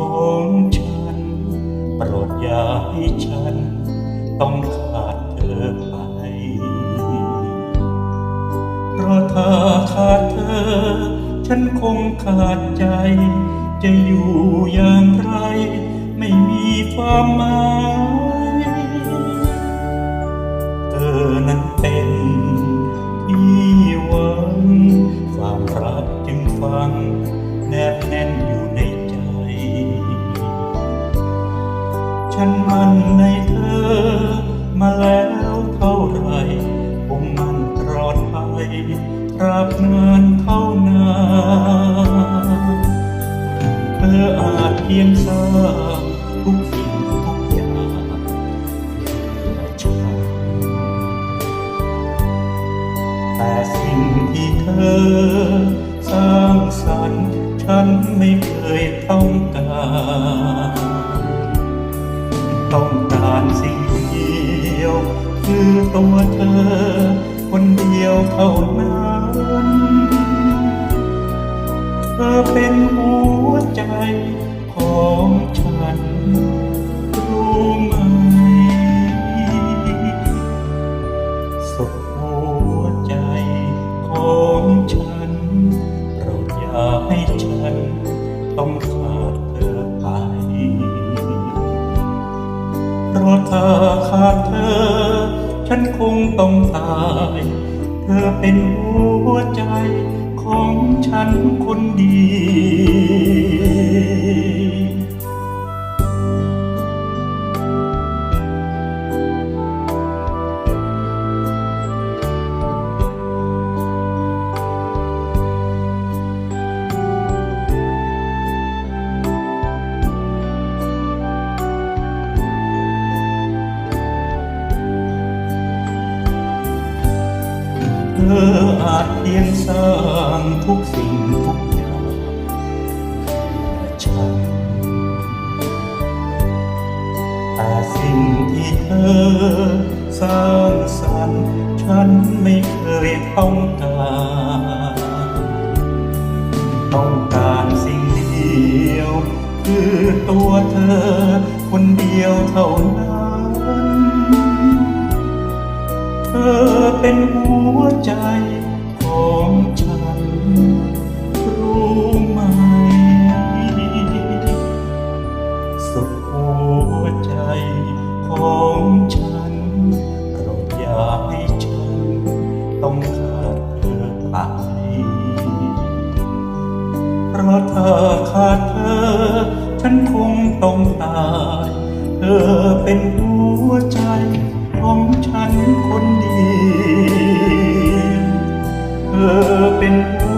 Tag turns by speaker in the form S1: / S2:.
S1: ของฉัน โปรดอย่าให้ฉัน ต้องขาดเธอไป เพราะถ้าขาดเธอ ฉันคงขาดใจ จะอยู่อย่างไร ไม่มีความหมายเธอนั้นเป็นที่หวังความรักจึงฟังแนบแน่น ฉันมันในเธอ มาแล้วเท่าไรคงมันตลอดไปตราบเนานเท่านานเธออาจเพียงสร้างทุกสิ่งทุกอย่างแต่สิ่งที่เธอ สร้างสรรค์ฉันไม่เคยต้องการ ต้องการสิ่งเดียว คือตัวเธอ คนเดียวเท่านั้นเธอเป็นหัวใจของฉัน รู้ไหมสุดหัวใจของฉัน โปรดอย่าให้ฉันต้องขา เพราะถ้าขาดเธอ ฉันคงต้องตาย เธอเป็นหัวใจของฉันคนเดียว ออาจเพียงสร้างทุกสิ่งทุกอย่างฉันแต่สิ่งที่เธอสร้างสรรค์ฉันไม่เคยต้องการ ต้องการสิ่งเดียว คือตัวเธอคนเดียวเท่านั้น เธอเป็นหัวใจของฉัน รู้ไหม สุดหัวใจของฉันโปรดอย่าให้ฉัน ต้องขาดเธอไปเพราะถ้าขาดเธอ ฉันคงต้องตาย เธอเป็นหัวใจ ข